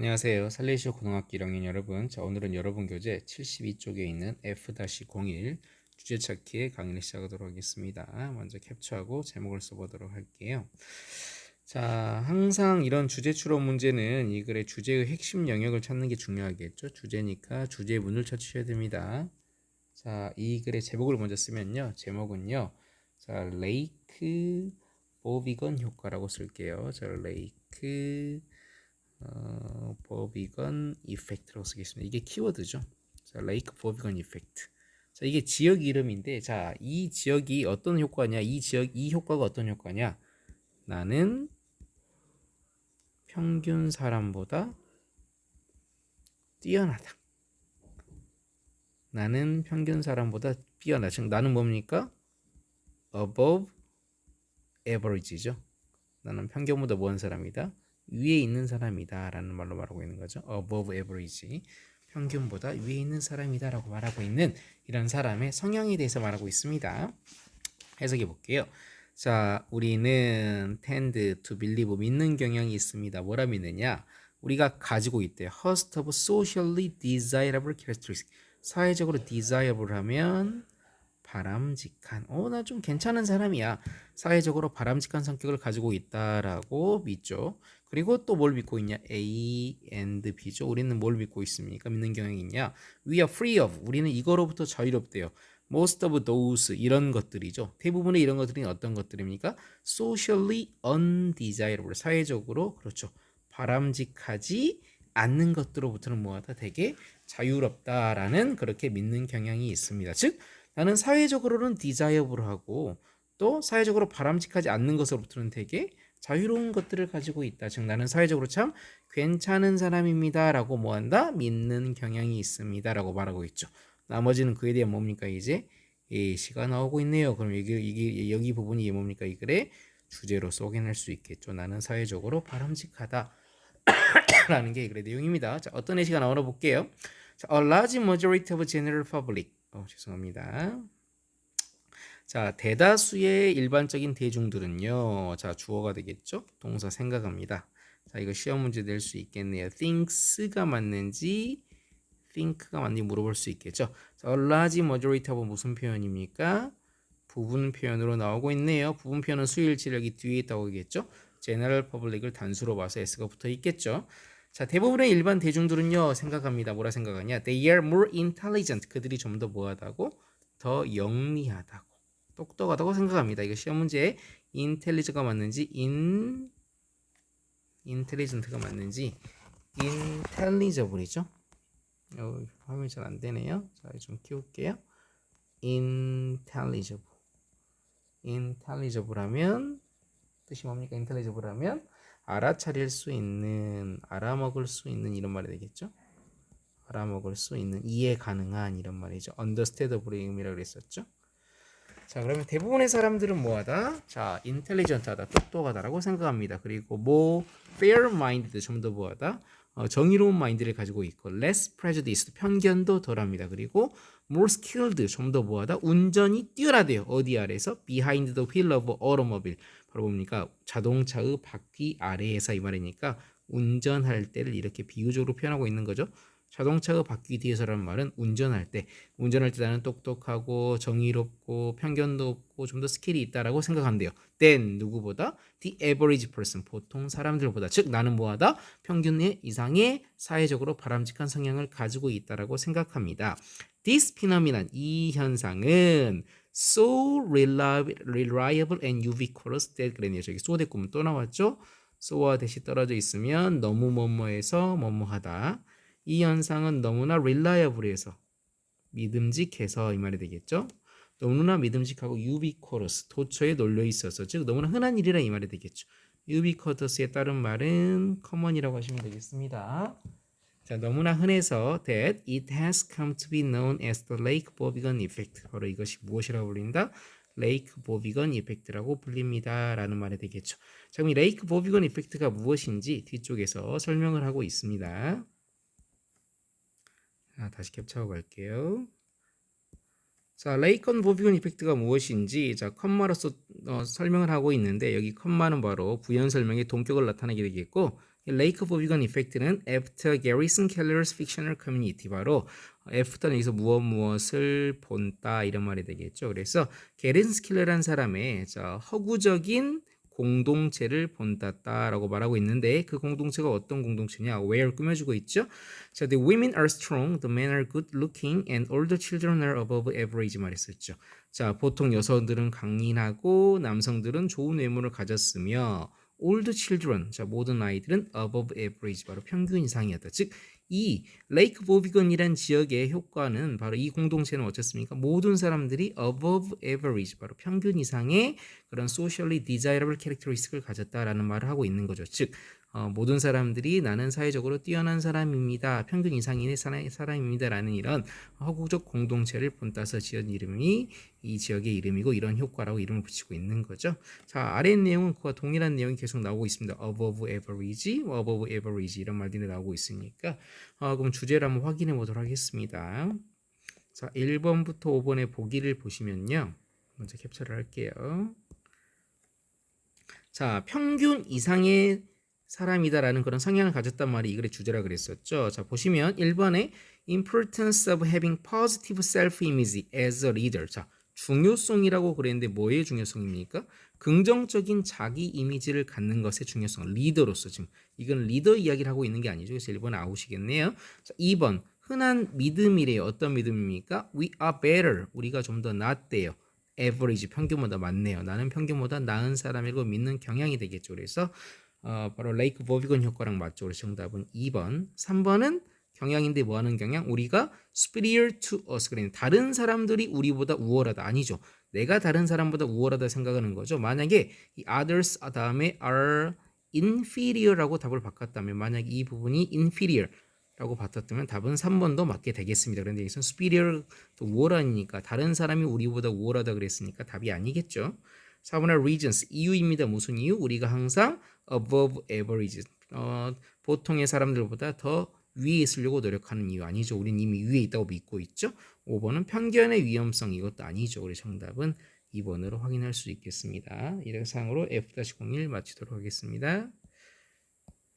안녕하세요. 살레시오 고등학교 1학년 여러분. 자, 오늘은 여러분 교재 72쪽에 있는 F-01 주제 찾기의 강의를 시작하도록 하겠습니다. 먼저 캡처하고 제목을 써보도록 할게요. 자, 항상 이런 주제 추론 문제는 이 글의 주제의 핵심 영역을 찾는 게 중요하겠죠. 주제니까 주제 문을 찾으셔야 됩니다. 자, 이 글의 제목을 먼저 쓰면요. 제목은요. 자, 레이크 보비건 효과라고 쓸게요. 자, 레이크 어, 버비건 이펙트라고 쓰겠습니다. 이게 키워드죠. 자, 레이크 버비건 이펙트. 자, 이게 지역 이름인데, 자, 이 지역이 어떤 효과냐? 이 지역, 이 효과가 어떤 효과냐? 나는 평균 사람보다 뛰어나다. 나는 평균 사람보다 뛰어나. 즉, 나는 뭡니까? above average죠. 나는 평균보다 먼 사람이다. 위에 있는 사람이다 라는 말로 말하고 있는 거죠. above average 평균보다 위에 있는 사람이다 라고 말하고 있는 이런 사람의 성향에 대해서 말하고 있습니다. 해석해 볼게요. 자, 우리는 tend to believe 믿는 경향이 있습니다. 뭐라 믿느냐? 우리가 가지고 있대요. host of socially desirable characteristics. 사회적으로 desirable 하면 바람직한 어 나 좀 괜찮은 사람이야. 사회적으로 바람직한 성격을 가지고 있다라고 믿죠. 그리고 또 뭘 믿고 있냐? A and B죠. 우리는 뭘 믿고 있습니까? 믿는 경향이 있냐? We are free of. 우리는 이거로부터 자유롭대요. Most of those 이런 것들이죠. 대부분의 이런 것들이 어떤 것들입니까? Socially undesirable. 사회적으로 그렇죠. 바람직하지 않는 것들로부터는 뭐하다? 되게 자유롭다라는 그렇게 믿는 경향이 있습니다. 즉 나는 사회적으로는 디자이어블하고 또 사회적으로 바람직하지 않는 것으로부터는 되게 자유로운 것들을 가지고 있다. 즉 나는 사회적으로 참 괜찮은 사람입니다라고 뭐한다? 믿는 경향이 있습니다라고 말하고 있죠. 나머지는 그에 대한 뭡니까 이제 예시가 나오고 있네요. 그럼 이게, 이게 여기 부분이 뭡니까 이 글의 주제로 쏘개낼 수 있겠죠. 나는 사회적으로 바람직하다. 라는 게 이 글의 내용입니다. 자, 어떤 예시가 나오나 볼게요. 자, a large majority of general public 어, 죄송합니다. 자, 대다수의 일반적인 대중들은요. 자, 주어가 되겠죠? 동사 생각합니다. 자, 이거 시험 문제 낼 수 있겠네요. thinks가 맞는지 think가 맞는지 물어볼 수 있겠죠? 자, a large majority of 무슨 표현입니까? 부분 표현으로 나오고 있네요. 부분 표현은 수일치 여기 뒤에 있다고 하겠죠? general public을 단수로 봐서 s가 붙어 있겠죠? 자, 대부분의 일반 대중들은요, 생각합니다. 뭐라 생각하냐? They are more intelligent. 그들이 좀 더 뭐하다고? 더 영리하다고. 똑똑하다고 생각합니다. 이거 시험 문제에 intelligent가 맞는지, in, intelligent가 맞는지, intelligible이죠? 어, 화면이 잘 안 되네요. 자, 좀 키울게요. intelligible. intelligible 하면, 뜻이 뭡니까? intelligible 하면, 알아차릴 수 있는, 알아먹을 수 있는 이런 말이 되겠죠? 알아먹을 수 있는, 이해 가능한 이런 말이죠. understandable의 의미라고 그랬었죠? 자, 그러면 대부분의 사람들은 뭐하다? 자, intelligent하다, 똑똑하다라고 생각합니다. 그리고 뭐 fair-minded, 좀 더 뭐하다? 어, 정의로운 마인드를 가지고 있고 less prejudiced, 편견도 덜합니다. 그리고 more skilled, 좀 더 뭐하다? 운전이 뛰어나대요. 어디 아래서? behind the wheel of automobile. 바로 뭡니까? 자동차의 바퀴 아래에서 이 말이니까 운전할 때를 이렇게 비유적으로 표현하고 있는 거죠. 자동차의 바퀴 뒤에서라는 말은 운전할 때, 운전할 때 나는 똑똑하고 정의롭고 편견도 없고 좀 더 스킬이 있다라고 생각한대요. then 누구보다 the average person 보통 사람들보다 즉 나는 뭐하다 평균의 이상의 사회적으로 바람직한 성향을 가지고 있다라고 생각합니다. This phenomenon 이 현상은 so reliable and ubiquitous that 그랬네요. 저기 so 대꾸면 또 나왔죠. so와 대시 떨어져 있으면 너무 뭐뭐해서 뭐뭐하다. 이 현상은 너무나 reliable해서 믿음직해서 이 말이 되겠죠. 너무나 믿음직하고 ubiquitous 도처에 놀려 있어서 즉 너무나 흔한 일이라 이 말이 되겠죠. ubiquitous에 따른 말은 common이라고 하시면 되겠습니다. 자, 너무나 흔해서 that it has come to be known as the Lake Bobbigan effect. 바로 이것이 무엇이라고 불린다? 레이크 보비건 이펙트라고 불립니다. 라는 말이 되겠죠. 자, 그럼 이 레이크 이펙트가 무엇인지 뒤쪽에서 설명을 하고 있습니다. 자, 다시 캡처하고 갈게요. 자, 레이컨 보비건 이펙트가 무엇인지 자, 컴마로서 어, 설명을 하고 있는데 여기 컴마는 바로 부연 설명의 동격을 나타내게 되겠고 레이크 보비건 이펙트는 after Garrison Keller's fictional community 바로 after는 여기서 무엇 무엇을 본다 이런 말이 되겠죠. 그래서 게리슨 킬러라는 사람의 자, 허구적인 공동체를 본다라고 말하고 있는데 그 공동체가 어떤 공동체냐? where 꾸며주고 있죠. 자, the women are strong, the men are good looking, and all the children are above average 말했었죠. 자, 보통 여성들은 강인하고 남성들은 좋은 외모를 가졌으며 the children, 자 모든 아이들은 above average 바로 평균 이상이었다. 즉 이 레이크 보비건이란 지역의 효과는 바로 이 공동체는 어떻습니까? 모든 사람들이 above average 바로 평균 이상의 그런 socially desirable characteristic을 가졌다라는 말을 하고 있는 거죠. 즉 어, 모든 사람들이 나는 사회적으로 뛰어난 사람입니다. 평균 이상인의 사람, 사람입니다 라는 이런 허구적 공동체를 본따서 지은 이름이 이 지역의 이름이고 이런 효과라고 이름을 붙이고 있는 거죠. 자 아래 내용은 그와 동일한 내용이 계속 나오고 있습니다. above average, above average 이런 말들이 나오고 있으니까 어, 그럼 주제를 한번 확인해 보도록 하겠습니다. 자 1번부터 5번의 보기를 보시면요. 먼저 캡처를 할게요. 자 평균 이상의 사람이다라는 그런 성향을 가졌단 말이 이 글의 주제라 그랬었죠. 자, 보시면 1번에 importance of having positive self-image as a leader. 자, 중요성이라고 그랬는데 뭐의 중요성입니까? 긍정적인 자기 이미지를 갖는 것의 중요성. 리더로서 지금 이건 리더 이야기를 하고 있는 게 아니죠. 그래서 1번 아웃이겠네요. 자, 2번 흔한 믿음이래요. 어떤 믿음입니까? We are better. 우리가 좀 더 낫대요. average 평균보다 많네요. 나는 평균보다 나은 사람이고 믿는 경향이 되겠죠. 그래서 어, 바로 레이크 버비건 효과랑 맞죠. 그래서 정답은 2번. 3번은 경향인데 뭐 하는 경향? 우리가 superior to us. 그러니 다른 사람들이 우리보다 우월하다. 아니죠. 내가 다른 사람보다 우월하다 생각하는 거죠. 만약에 이 others 다음에 are inferior라고 답을 바꿨다면 만약 이 부분이 inferior 라고 봤었다면 답은 3번도 맞게 되겠습니다. 그런데 여기서 superior 또 우월하니까 다른 사람이 우리보다 우월하다 그랬으니까 답이 아니겠죠. 4번의 reasons 이유입니다. 무슨 이유? 우리가 항상 above average 어, 보통의 사람들보다 더 위에 있으려고 노력하는 이유 아니죠. 우린 이미 위에 있다고 믿고 있죠. 5번은 편견의 위험성 이것도 아니죠. 우리 정답은 2번으로 확인할 수 있겠습니다. 이런 상으로 F-01 마치도록 하겠습니다.